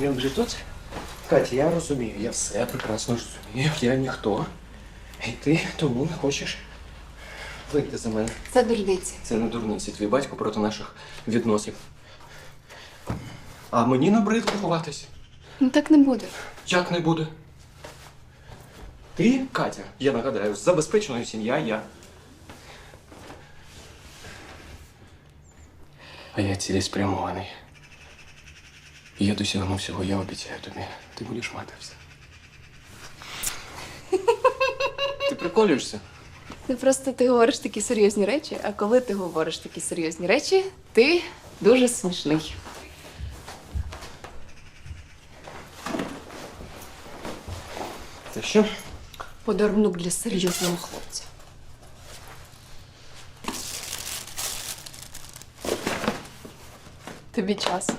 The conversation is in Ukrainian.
Він вже тут? Катя, я розумію, я все прекрасно розумію. Я ніхто. І ти тому не хочеш вийти за мене. Це дурниці. Це не дурниці, твій батько проти наших відносин. А мені набридло ховатись. Ну так не буде. Як не буде? Ти, Катя, я нагадаю, з забезпеченою сім'я я. А я цілеспрямований. І Я досягну всього, я обіцяю тобі. Ти будеш мати все. Ти приколюєшся? Ну просто ти говориш такі серйозні речі, а коли ти говориш такі серйозні речі, ти дуже смішний. Це що? Подарунок для серйозного хлопця. Тобі час.